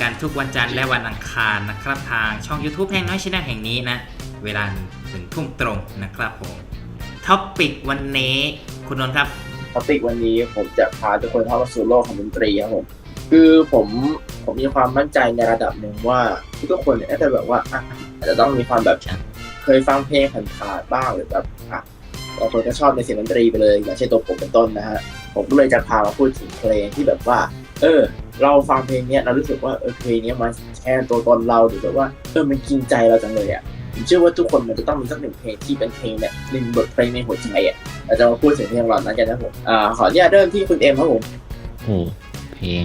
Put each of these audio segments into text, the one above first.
กันทุกวันจันทร์และวันอังคารนะครับทางช่อง YouTube แห่งน้อยชแนลแห่งนี้นะ เวลาถึงทุ่มตรงนะครับผมท็อปปิกวันนี้คุณนนท์ครับท็อปิกวันนี้ผมจะพาทุกคนเข้ามาสู่โลกของดนตรีครับผมคือผมผมมีความมั่นใจในระดับหนึ่งว่าทุกคนเนี่ยน่าจะแบบว่าอาจจะต้องมีความแบบเคยฟังเพลงผ่านาดๆบ้างหรือแบบอะบางคนก็ชอบในเสียงดนตรีไปเลยอย่างเช่นตัวผมเป็นต้นนะฮะผมก็เลยจะพามาพูดถึงเพลงที่แบบว่า เออ เราฟังเพลงนี้เรารู้สึกว่าเออเพลงนี้มันแทนตัวตนเราหรือแบบว่าเออมันกินใจเราจังเลยอะผมเชื่อว่าทุกคนมันจะต้องมีสักหนึ่งเพลงที่เป็นเพลงแบบหนึ่งบทเพลงในหัวใจอะเราจะมาพูดถึงเพลงเหล่านั้นกันนะผมอ่าขออนุญาตเริ่มที่คุณเอ็มครับผมโอ้หเพลง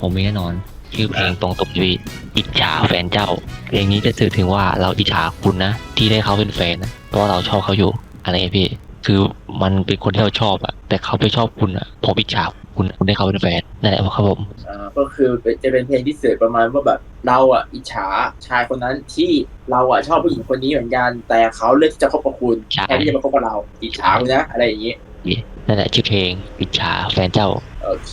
ผมมีแน่นอน ชื่อเพลงตรงตบดีอิจฉาแฟนเจ้าเพลงนี้จะสื่อถึงว่าเราอิจฉาคุณนะที่ได้เขาเป็นแฟนนะเพราะเราชอบเขาอยู่อะไรเงี้ยพี่ คือมันเป็นคนที่เราชอบอะแต่เขาไปชอบคุณอะผมอิจฉา คุณคุณได้เขาเป็นแฟนนั่นแหละครับผมอ่าก็คือจะเป็นเพลงที่สื่อประมาณว่าแบบเราอะอิจฉาชายคนนั้นที่เราอะชอบผู้หญิงคนนี้เหมือนกัน แต่เขาเลือกที่จะคบกับคุณใช่แทนที่จะมาคบกับเราอิจฉาคุณนะอะไรอย่างนี้นั่นแหละชื่อเพลงอิจฉาแฟนเจ้าโอเค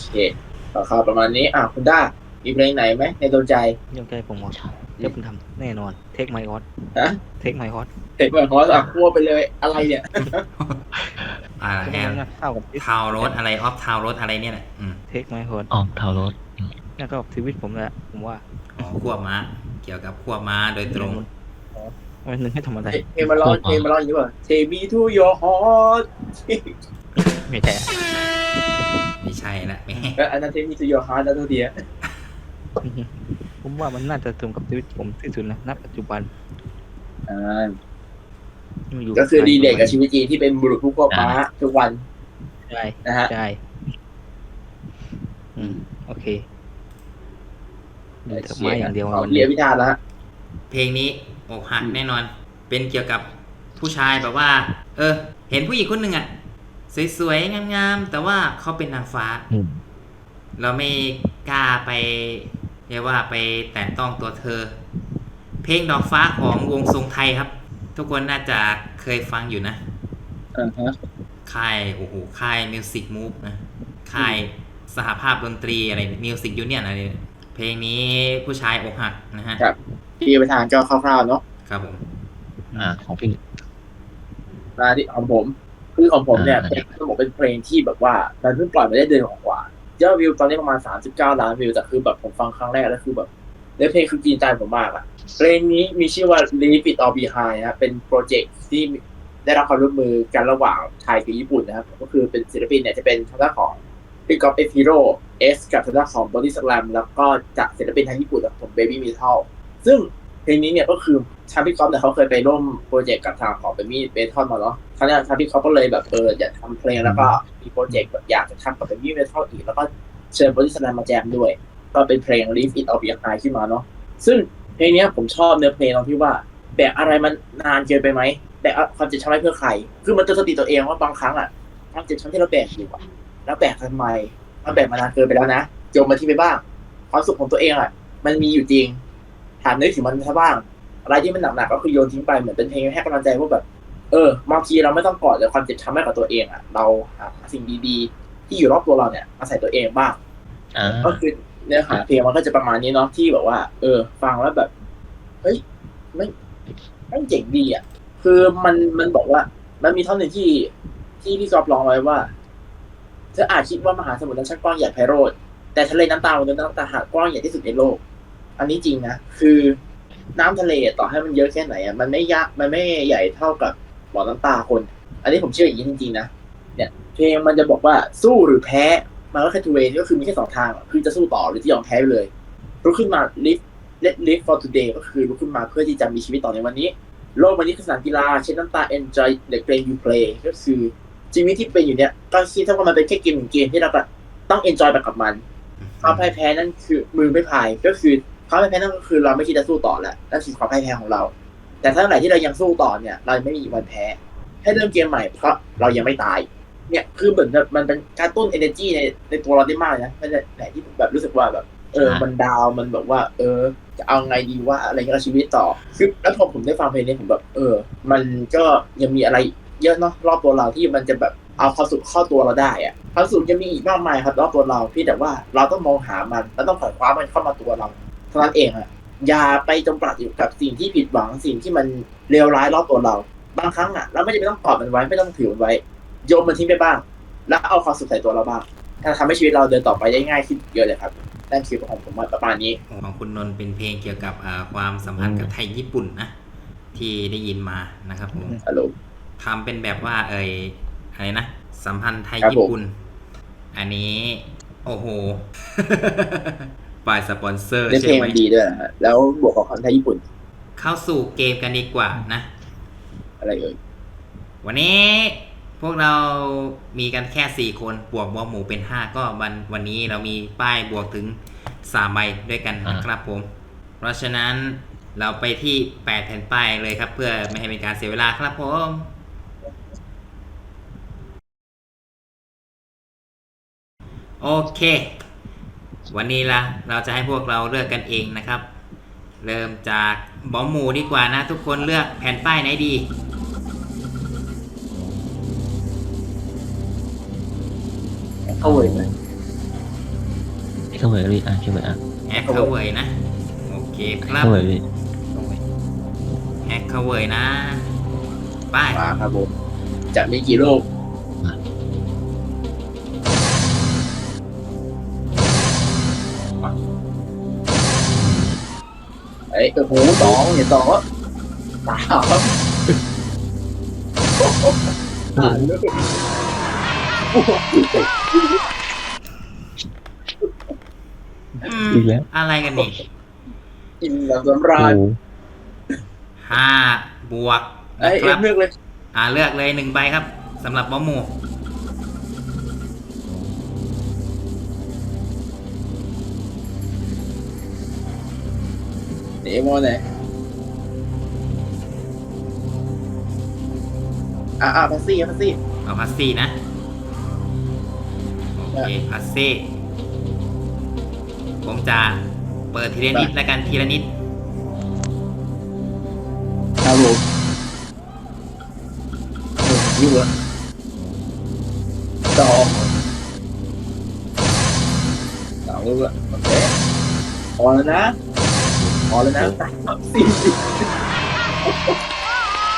ราคาประมาณนี้อะคุณด้า มีเพลงไหนไหมในดวงใจยกใจผมว่าเดี๋ยวผมทำแน่นอน เทคไมออสฮะเทคไมออสเห็นเหมือนฮอสอะคั่วไปเลยอะไรเนี่ยอ่าแอมเข้ากับทาวรถอะไรออฟทาวรถอะไรเนี่ยแหละอืมเทคไมออสอ๋อเทารถแล้วก็ชีวิตผมแหละผมว่าอ๋อควบม้า เกี่ยวกับควบม้าโดยตรงวันหนึ่งให้ทำอะไรเพลงมาร้องเพลงมาร้องอย่างนี้ป่ะ Take me to your heart ไม่ใช่ไม่ใช่ละแหม่เอออันนั้น Take me to your heart แล้วตัวเดียว ผมว่ามันน่าจะตรงกับชีวิตผมที่สุดนะณปัจจุบันอ่ายู่ก็คือดีเด็กกับชีวิตจริงที่เป็นบุรุษผู้ควบม้าทุกวันใช่นะฮะใช่อืม โอเคแต่ไม้อย่างเดียวขอวันเรีนี้ยนวิธานแล้วฮะเพลงนี้อกหักอืมแน่นอน เป็นเกี่ยวกับผู้ชายแบบว่า เออ เห็นผู้หญิงคนหนึ่งอะสวยๆ งามๆ แต่ว่าเขาเป็นนางฟ้าอืมเราไม่กล้าไป เรียกว่าไปแตะต้องตัวเธอ เพลงดอกฟ้าของวงทรงไทยครับ ทุกคนน่าจะเคยฟังอยู่นะอ่าฮะค่ายโอ้โหค่ายมิวสิกมูฟนะค่ายสหภาพดนตรีอะไรมิวสิกยูเนียนอะไรเนี่ยเพลงนี้ผู้ชายอกหักนะฮะครับที่ประธานก็คร่าวๆเนาะครับผม อ่า ของพี่มาที่ของผมคือของผมเนี่ยอ่าเป็นต้องบอกเป็นเพลงที่แบบว่ามันเพิ่งปล่อยมาได้เดือนกว่าๆ ยอดวิวตอนนี้ประมาณ39ล้านวิวแต่คือแบบผมฟังครั้งแรกแล้วคือแบบเนื้อเพลงคือกินใจผมมากอะเพลงนี้มีชื่อว่า Leave It All Behind นะเป็นโปรเจกต์ที่ได้รับความร่วมมือกันระหว่างไทยกับญี่ปุ่นนะครับ ก็คือเป็นศิลปินเนี่ยจะเป็นทางด้านของพี่ก๊อฟเอฟฮีโร่เอสกับทางด้านของบอดี้สแลมแล้วก็จากศิลปินทางญี่ปุ่นแบบผมเบบี้มิทัลซึ่ง เพลงนี้เนี่ยก็คือทางพี่ก๊อฟเนี่ยเขาเคยไปร่วมโปรเจกต์กับทางของเบมี่เบทอนมาเนาะครั้งนี้ทางพี่ก๊อฟก็เลยแบบเอออยากทำเพลงแล้วก็มีโปรเจกต์แบบอยากจะทำกับเบมี่เบทอนอีกแล้วก็เชิญบริษัทมาแจมด้วย ก็เป็นเพลง Leave It All Behind ขึ้นมาเนาะซึ่งเพลงเนี้ยผมชอบเนื้อเพลงตรงที่ว่าแบกอะไรมันนานเกินไปไหมแบกความเจ็บช้ำไว้เพื่อใคร คือมันเตือนสติตัวเองว่าบางครั้งอะความเจ็บช้ำที่เราแบกอยู่อะแล้วแบกทำไมเราแบกมานานเกินไปแล้วนะโยมมาที่ไปบ้าง ความสุขของตัวเองอะมันมีอยู่จริง ถามนึกถึงมันซะบ้าง อะไรที่มันหนักๆก็คือโยนทิ้งไปเหมือนเป็นเพลงให้กำลังใจว่าแบบ เออบางทีเราไม่ต้องกอดแต่ความเจ็บช้ำให้กับตัวเองอะ เราหาสิ่งดีๆ ที่อยู่รอบตัวเราเนี่ยมาใส่ตัวเองบ้างก็คือเนื้อหาเพลงมันก็จะประมาณนี้เนาะที่แบบว่า เออ ฟังแล้วแบบ เฮ้ยไม่ไม่เจ๋งดีอะ คือมันมันบอกว่า มันมีท่อนหนึ่งที่ที่พี่กอฟร้องไว้ว่าเธออาจคิดว่ามหาสมุทรนั้นช่างกว้างใหญ่ไพโรจน์แต่ทะเลน้ำตาวันนั้นน้ำตาหากกว้างใหญ่ที่สุดในโลก อันนี้จริงนะคือน้ำทะเลต่อให้มันเยอะแค่ไหนอะมันไม่ยากมันไม่ใหญ่เท่ากับบ่อน้ำตาคน อันนี้ผมเชื่ออย่างนี้จริงๆนะเนี่ยเพลงมันจะบอกว่าสู้หรือแพ้มันก็แค่ two way ก็คือมีแค่สองทาง คือจะสู้ต่อหรือจะยอมแพ้ไปเลยลุกขึ้นมา live let live for today ก็คือลุกขึ้นมาเพื่อที่จะมีชีวิตต่อในวันนี้ โลกวันนี้คือสนามกีฬาเช่นน้ำตา enjoy the game you play ก็คือชีวิตที่เป็นอยู่เนี่ยก็คิดถ้าว่ามันเป็นแค่เกมหนึ่งเกมที่เราแบบต้อง enjoy ไปกับมันความพ่ายแพ้นั่นคือมือไม่พายก็คือ ความพ่ายแพ้นั่นก็คือเราไม่คิดจะสู้ต่อแล้วนั่นคือความพ่ายแพ้ของเรา แต่ถ้าเมื่อไหร่ที่เรายังสู้ต่อเนี่ย เราไม่มีวันแพ้ให้เริ่มเกมใหม่เพราะเรายังไม่ตาย เนี่ยคือเหมือนแบบมันเป็นการตุ้น energy ในในตัวเราได้มากเลยนะไม่ได้ไหนที่ผมแบบรู้สึกว่าแบบ เออมันดาวน์มันแบบว่า เออ จะเอาไงดีว่าอะไรเงี้ยกับชีวิตต่อ คือแล้วพอผมได้ฟังเพลงนี้ผมแบบ เออ มันก็ยังมีอะไรเยอะเนาะรอบตัวเราที่มันจะแบบเอาความสุขเข้าตัวเราได้อะความสุขจะมีอีกมากมายครับรอบตัวเราพี่แต่ว่าเราต้องมองหามันแล้วต้องขวายคว้ามันเข้ามาตัวเราเท่านั้นเองอะอย่าไปจมปลักอยู่กับสิ่งที่ผิดหวังสิ่งที่มันเลวร้ายรอบตัวเรา บางครั้งอะเราไม่จำเป็นต้องกอดมันไว้ไม่ต้องถือมันไว้ โยนมันทิ้งไปบ้าง แล้วเอาความสุขใส่ตัวเราบ้างถ้าทำให้ชีวิตเราเดินต่อไปได้ง่ายขึ้นเยอะเลยครับนั่นคือของผมประมาณนี้ ของคุณนนท์เป็นเพลงเกี่ยวกับอ่าความสัมพันธ์กับไทยญี่ปุ่นนะที่ได้ยินมานะครับผมฮัลโหลทำเป็นแบบว่าเอ่ยอะไรนะสัมพันธ์ไทยครับญี่ผมปุ่น อันนี้ โอ้โห ฝ่ายสปอนเซอร์เล่นเพใช่ลงไหมมันดีด้วยนะฮะแล้วบวกกับคอนไทยญี่ปุ่น เข้าสู่เกมกันดีกว่านะ อะไรเอ่ยวันนี้พวกเรามีกันแค่4คนบวกบอหมูเป็น5ก็วันวันนี้เรามีป้ายบวกถึง3ใบด้วยกันนะครับผม เพราะฉะนั้นเราไปที่8แผ่นป้ายเลยครับ เพื่อไม่ให้เป็นการเสียเวลาครับผมโอเค วันนี้ละเราจะให้พวกเราเลือกกันเองนะครับ เริ่มจากบอมหมูดีกว่านะ ทุกคนเลือกแผ่นป้ายไหนดี เข้าเว้ยไหมนี่ก็เหมือนพี่อะชื่อเหมือนอะแฮกเข้าเวยนะ โอเคครับก็เหมือนพี่แฮกเข้าเวยนะ ป้ายมาครับผมจะมีกี่ลูก เอ้ยโอ้โหสองเนี่ยสองสามสามลูกอืมอีกแล้ว อะไรกันนี่กินแบบสำราญโอ้ห้าบวกเอ้นะยคเอ็รัมบ เลือกเลย อ่าเลือกเลยหนึ่งใบครับสำหรับบอมหมู เอ็มโมไหนอ่าอ่าพัซซี่พัซซี่ เอาพัสซี่นะ โอเคพัสซี่ ผมจะเปิดทีละนิดแล้วกันทีละนิด ครับผมยี่หัวสองสองลูกละโอเคพอแล้วนะพ อแล้วนะสามสี่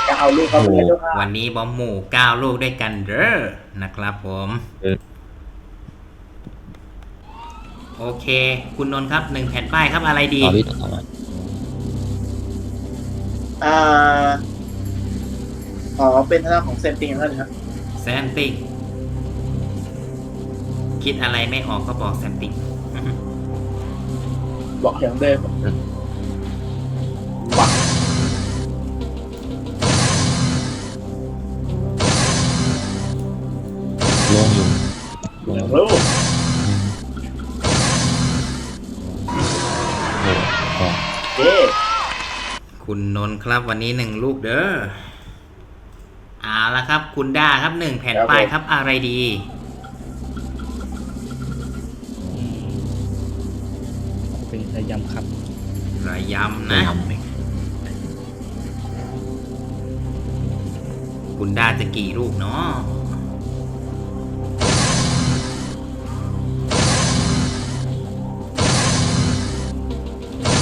เก้าลูกครับผมเจ้าค่ะวันนี้บอมหมูเก้าลูกด้วยกันเด้อนะครับผมโอเค คุณนนท์ครับหนึ่งแผ่นป้ายครับอะไรดีต่อพี่ต่อมาอ่าขอเป็นทางด้านของเซนติงแล้วกันครับแซมติงคิดอะไรไม่ออกก็บอกแซมติงบอกอย่างเดิม นนท์ครับวันนี้หนึ่งลูกเด้อเอาละครับ คุณด้าครับหนึ่งแผ่นป้ายครับอะไรดีอืมเป็นระยำครับระยำพยานะยามไหมคุณด้าจะกี่ลูกเนาะ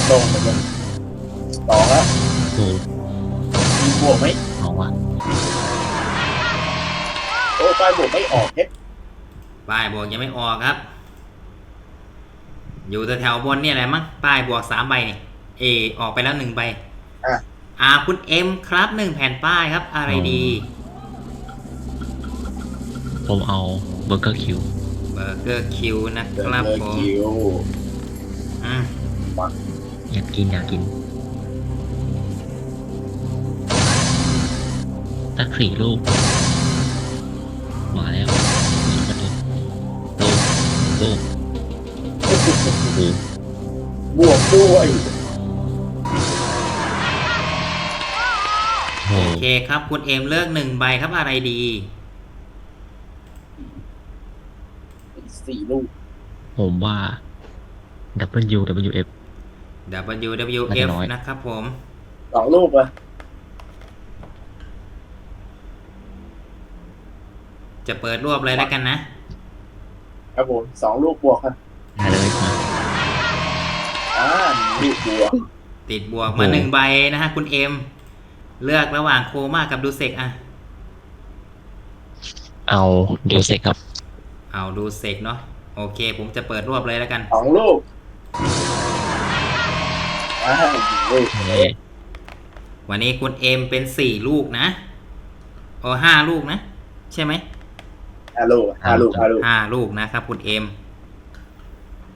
ลงไปเลยสอง แล้วโอ้มีบวกไหมเอาวะโอ้ป้ายบวกไม่ออกเพชรป้ายบวกยังไม่ออกครับ อยู่แถวๆบนเนี่ยแหละมั้งป้ายบวกสามใบนี่เอออกไปแล้วหนึ่งใบอะอ่าคุณเอ็มครับหนึ่งแผ่นป้ายครับ อะไรดี ผมเอาเบอร์เกอร์คิวเบอร์เกอร์คิวนะครับผมอืมอยากกินอยากกิน สักสี่ลูกมาแล้วลูกลูกโอ้โหบวกด้วยโอ้โอโหเคครับ คุณเอ็มเลือกหนึ่งใบครับอะไรดีสี่ลูก ผมว่า W W F WWF น้อยนะครับผมสองลูกอะ จะเปิดรวบเลยแล้วกันนะ ครับผมสองลูกบวกครับได้เลยมาอ่าหนึ่งลูกบวกติดบวกมาหนึ่งใบนะฮะ คุณเอ็ม เลือกระหว่างโคม่ากับดูเซกอะ เอาเดียวเสร็จครับ เอาดูเซกเนาะโอเค ผมจะเปิดรวบเลยแล้วกันสองลูกอ่าหนึ่งลูกนี่วันนี้คุณเอ็มเป็นสี่ลูกนะโอ้ห้าลูกนะ ใช่ไหม ห้าลูกห้าลูกห้าลูกห้าลูกนะครับคุณเอ็ม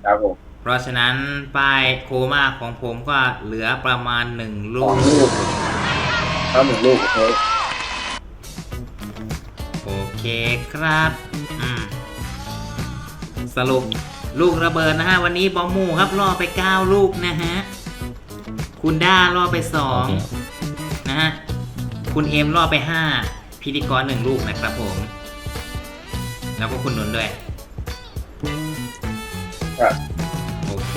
ครับผมเพราะฉะนั้นป้ายโคม่าของผมก็เหลือประมาณหนึ่งสลูองกลูกก็หนึ่งลูกโอเคโอเคครับอืมสรุปลูกระเบิดนะฮะ วันนี้บอมหมูครับล่อไป 9 ลูกนะฮะ คุณด้าล่อไปโอเค2นะฮะ คุณเอ็มล่อไป 5 พิธีกร 1 ลูกนะครับผม แล้วก็คุณนนท์ด้วย ครับ โอเค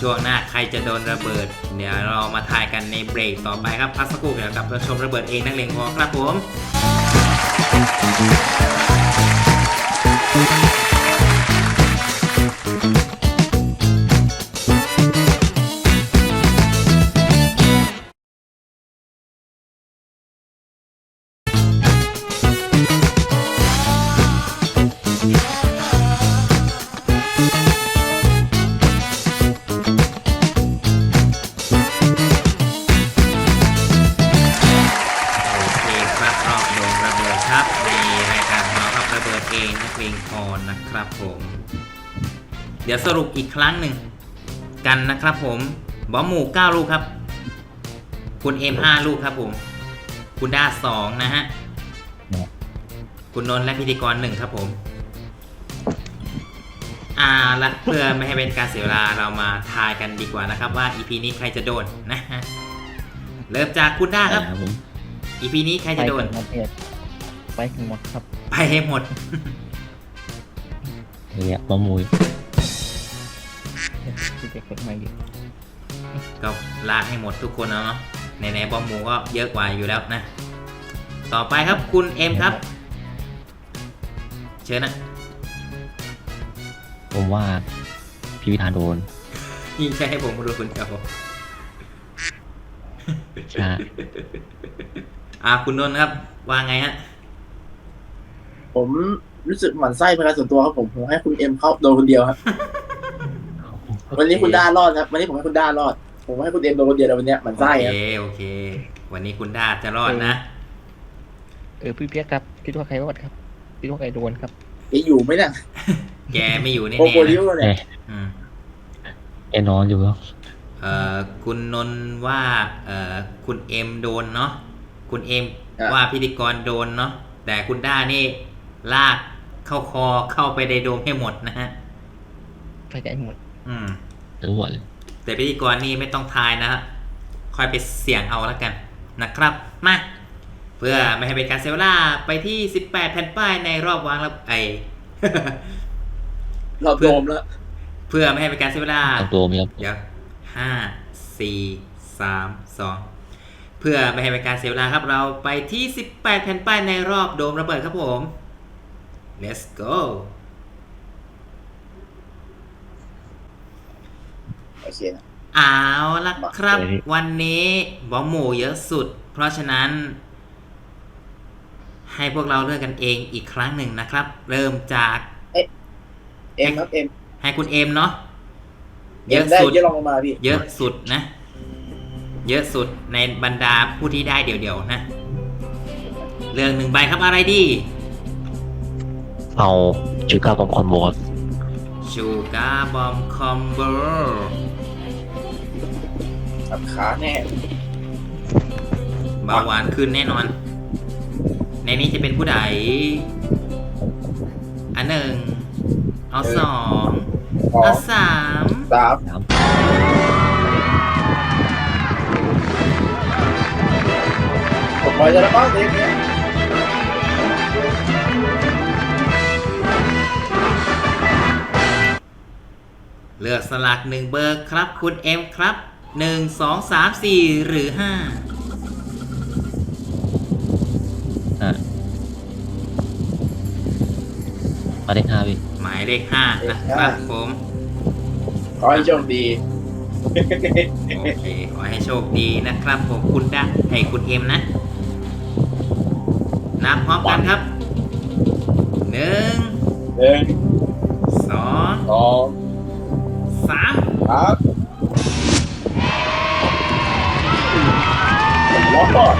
ช่วงหน้าใครจะโดนระเบิด เดี๋ยวเรามาทายกันในเบรกต่อไปครับพักสักครู่เดี๋ยวกลับมาชมระเบิดเองนักเลงพอครับผม รุปอีกครั้งหนึ่ง กันนะครับผมบอมหมู9ลูกครับ คุณเอ็ม5ลูกครับผม คุณด้า2นะฮะ คุณนนท์และพิธีกร1ครับผม อ่าละเพื่อไม่ให้เป็นการเสียเวลาเรามาทายกันดีกว่านะครับ ว่า EP นี้ใครจะโดนนะฮะเริ่มจากคุณด้าครับครับผม EP นี้ใครไปจะโดนกันหมดเนี่ยไปกันหมดครับ ไปให้หมดเนี่ยบะมุย ที่จะกดมาอยู่ก็ลากให้หมดทุกคนแล้วเนาะไหนบอมหมูก็เยอะกว่าอยู่แล้วนะ ต่อไปครับคุณเอ็มครับ เชิญนะผมว่าพี่วิธานโดนยิ่งใช่ให้ผมมาดูคุณเดียวใช่อ่าคุณนนท์ครับ ว่าไงฮะ ผมรู้สึกหมั่นไส้เป็นการส่วนตัวครับผมผมให้คุณเอ็มเข้าโดนคนเดียวครับ วันนี้คุณด้ารอดครับ วันนี้ผมให้คุณด้ารอด ผมให้คุณเอ็มโดนคนเดียวแต่วันเนี้ยหมั่นโอไส้เคครับโอเค วันนี้คุณดาจะรอดนะ เออพี่เปียกครับคิดว่าใครรอดครับคิดว่าใครโดนครับจะอยู่ไหมเนี่ยแกไม่อยู่แน่โคโคๆริวนะเนี่ยอืมแอนนอนอยู่แล้วเอ่อคุณนนท์ว่าเอ่อคุณเอ็มโดนเนาะคุณเอ็มว่าพิธีกรโดนเนาะแต่คุณด้านี่ลากเข้าคอเข้าไปในโดมให้หมดนะฮะ ไปใจหมด อืมรู้หมดเลยแต่พิธีกรนี่ไม่ต้องทายนะฮะคอยไปเสี่ยงเอาแล้วกันนะครับ มา เพื่อไม่ให้เป็นการเสียเวลาไปที่ 18 แผ่นป้ายในรอบวางระไอ เราโดมแล้วเพื่อไม่ให้เป็นการเสียเวลาเอาตัวมีครับเดี๋ยวห้าสี่สามสองเพื่อไม่ให้เป็นการเสียเวลาครับ เราไปที่ 18 แผ่นป้ายในรอบโดมระเบิดครับผม let's go โอเคนะ เอาละครับวันนี้บอมหมูเยอะสุด เพราะฉะนั้น ให้พวกเราเลือกกันเองอีกครั้งหนึ่งนะครับ เริ่มจากเอ็มครับเอ็มให้คุณเอ็มเนาะเยเอ็มอะได้สุด เยอะลองลงมาพี่เยอะสุดนะ เยอะสุดในบรรดาผู้ที่ได้เดี่ยวๆนะ เรื่องหนึ่งใบครับอะไรดี เอาจูก้าบอมคอนโบครับชูการ์บอมคอมโบ สับขาแน่เบาหวานขึ้นแน่นอน ในนี้จะเป็นผู้ใด อันหนึ่ง เอาสองสอเอางสามสามสามผมปล่อยจะแล้วบ้างเอ็มเนี่ยเลือกสลักหนึ่งเบอร์ครับคุณเอ็มครับ หนึ่งสองสามสี่หรือห้าอะหมายเลขห้าพี่หมายเลขห้านะครับผมขอให้โชคดี โอเคขอให้โชคดีนะครับผมคุณดะให้คุณเอ็มนะนับพร้อมกันครับหนึ่งหนึ่งสองสองสามครับ อกก่อน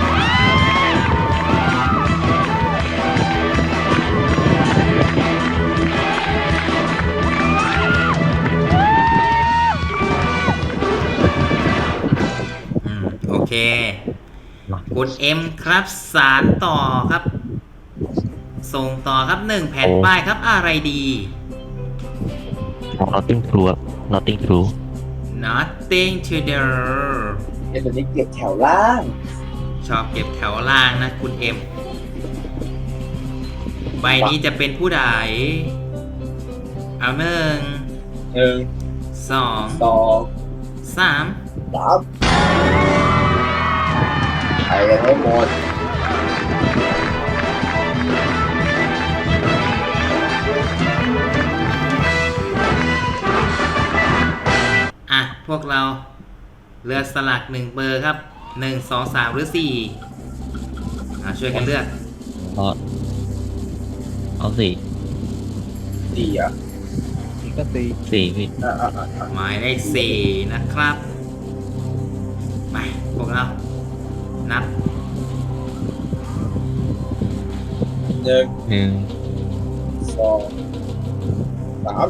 อืมโอเค คุณเอ็มครับสารต่อครับ ส่งต่อครับหนึ่งแผ่นป้ายครับอะไรดีของ Notting True ครับ Notting True nothing to do เอ็นตัวนี้เก็บแถวล่าง ชอบเก็บแถวล่างนะคุณเอ็ม ใบนี้จะเป็นผู้ใด เอาหนึ่งหนึ่งสองสองสามสามใช้กันให้หมดอะ พวกเราเลือกสลักหนึ่งเบอร์ครับ หนึ่งสองสามหรือสี่อะช่วยกันเลือกก็เอาสี่ดีอะอีกก็ตีสี่พี่อ่าอ่าอ่าหมายเลขสี่นะครับไปพวกเรานับหนึ่งหนึ่งสองสาม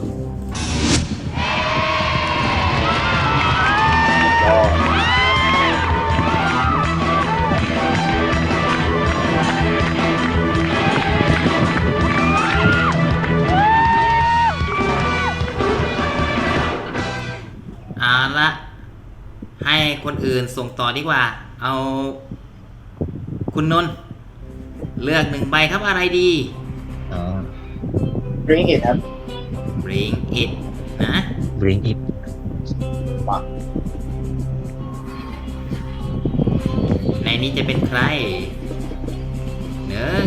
ให้คนอื่นส่งต่อดีกว่า เอาคุณนนท์เลือกหนึ่งใบครับอะไรดีอ๋อดริงก์เห็นครับ bring it นะ Bring it ในนี้จะเป็นใครหนึ่ง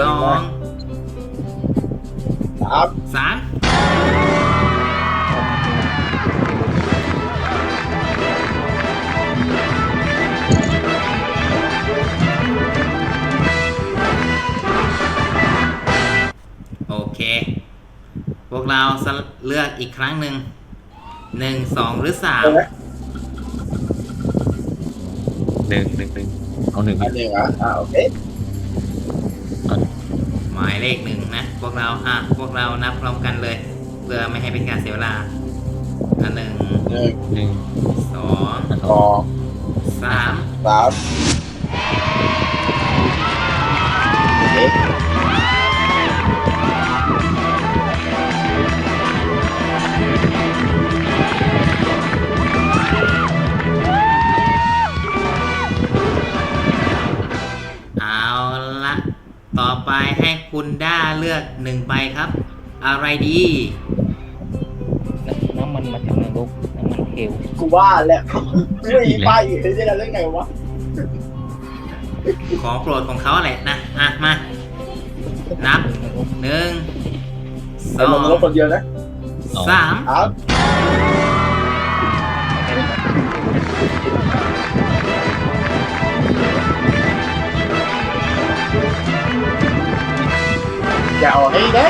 สองสามสาม เค พวกเราสลเลือกอีกครั้งหนึ่งหนึ่งสองหรือสามเอาไหมหนึ่งหนึ่งหนึ่งเอาหนึ่งอัพี่นหนึ่งอะอ่าโอเคหมายเลขหนึ่งนะพวกเราอะพวกเรานับพร้อมกันเลย เพื่อไม่ให้เป็นการเสียเวลาอันหนึ่งหนึ่งหนึ่งสองอะสองสามสามโอเค ต่อไปให้คุณด้าเลือกหนึ่งใบครับ อะไรดี น้ำมันมาจากนรกน้ำมันเฮลกูว่าแล้วไม่ไปอยู่ได้ยังไงวะของโปรดของเขาแหละนะ อะ มา นับนรกหนึ่งสไอ้อลงงรถคนเดียวนะสามครับ อย่าเอาให้ได้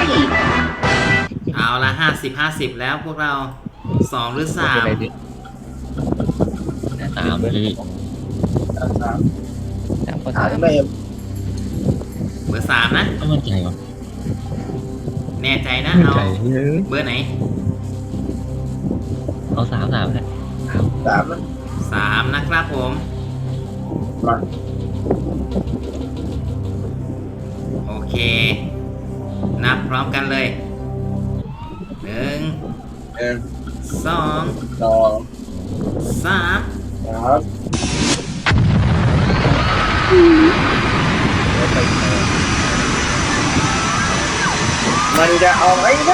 เอาละห้าสิบห้าสิบแล้วพวกเราสองหรือสามอะไรดิสามพี่สามสามสามก็หาสามไม่เบอร์สามนะไม่มั่นใจวะแน่ใจนะไม่เอาใจเยอะเบอร์ไหนเอาสามสามแหละสามนะสามนะครับผม มาโอเค นับพร้อมกันเลยหนึ่งหนึ่งสองสองสามสามมันจะเอาไอ้ไ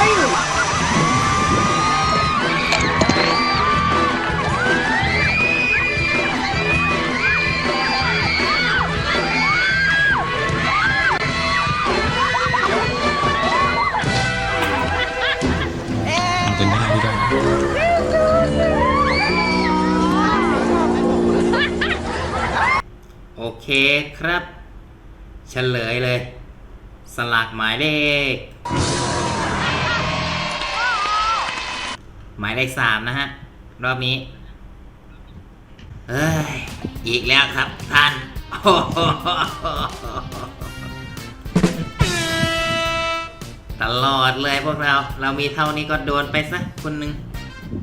ด้ครับเฉลยเลย สลากหมายเลข หมายเลขสามนะฮะ รอบนี้ เอ้ย อีกแล้วครับท่านตลอดเลยพวกเรา เรามีเท่านี้ก็โดนไปซะคนหนึ่ง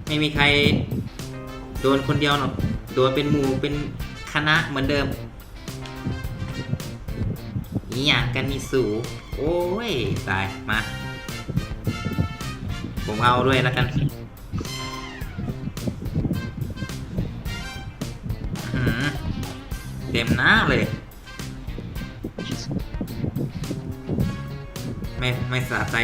ไม่มีใครโดนคนเดียวหรอก โดนเป็นหมู่เป็นคณะเหมือนเดิม นี่อย่างกันนี่สูโอ้ยตายมา ผมเอาด้วยแล้วกันเต็มหน้าเลย ไม่ไม่สะใจ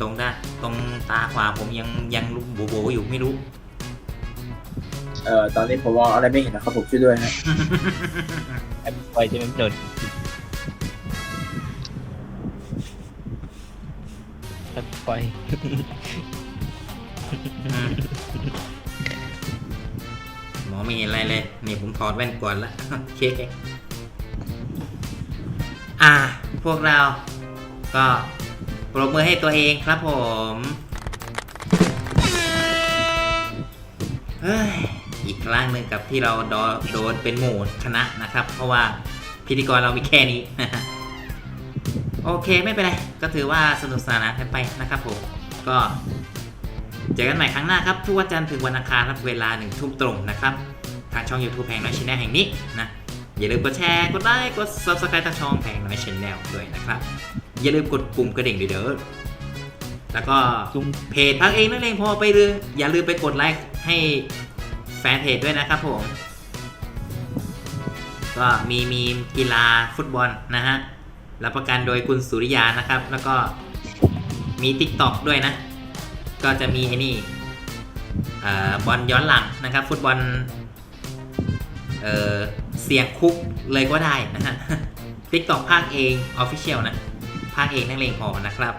ตรงด้าตรงตาขวาผมยังยังโบโบอยู่ไม่รู้ เอ่อตอนนี้ผมมองอะไรไม่เห็นนะครับผมช่วยด้วยนะแอปปล่อยจะไม่โดนแอปปล่อยอืมหมอไม่เห็นอะไรเลยนี่ผมถอดแว่นก่อนละโอเคอ่าพวกเรา ก็ปรบมือให้ตัวเองครับผม เฮ้ยอีก ครั้งหนึ่งกับที่เราโดนโดนเป็นหมู่คณะนะครับ เพราะว่าพิธีกรเรามีแค่นี้โอเคไม่เป็นไร ก็ถือว่าสนุกสนานกันไปนะครับผมก็เจอกันใหม่ครั้งหน้าครับ ทุกวันจันทร์ถึงวันอังคารครับเวลาหนึ่งทุ่มตรงนะครับ ทางช่อง YouTube แพงน้อยชแนลแห่งนี้นะ อย่าลืมกดแชร์ กดไลค์กด Subscribe ทางช่องแพงน้อยชแนลด้วยนะครับ อย่าลืมกดปุ่มกระดิ่งด้วยเด้อแล้วก็จุ้มเพจพักเองนั่นเองพอไปเลยอย่าลืมไปกดไลค์ให้ แฟนเพจด้วยนะครับผม ก็มีมีกีฬาฟุตบอลนะฮะรับประกันโดยคุณสุริยานะครับ แล้วก็มี Tik t o อกด้วยนะ ก็จะมีไอ้นี่บอลย้อนหลังนะครับ ฟุตบอลเออเสียงคุกเลยก็ได้นะฮะ Tik t o อกภาคเอง Official นะ ภาคเองนักเลงพอนะครับ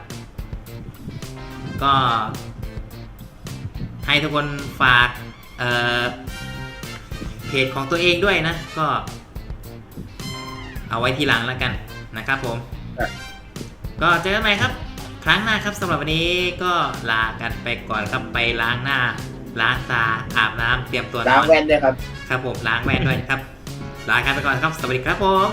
ก็ให้ทุกคนฝาก เอ่อเพจของตัวเองด้วยนะ ก็ เอาไว้ทีหลังแล้วกันนะครับผมครับก็เจอกันใหม่ครับ ครั้งหน้าครับสำหรับวันนี้ก็ลากันไปก่อนครับไปล้างหน้า ล้างตาอาบน้ำเตรียมตัวนล้างอนแว่นด้วยครับ ครับผมล้างแว่นด้วยครับ ลากันไปก่อนครับสวัสดีครับผม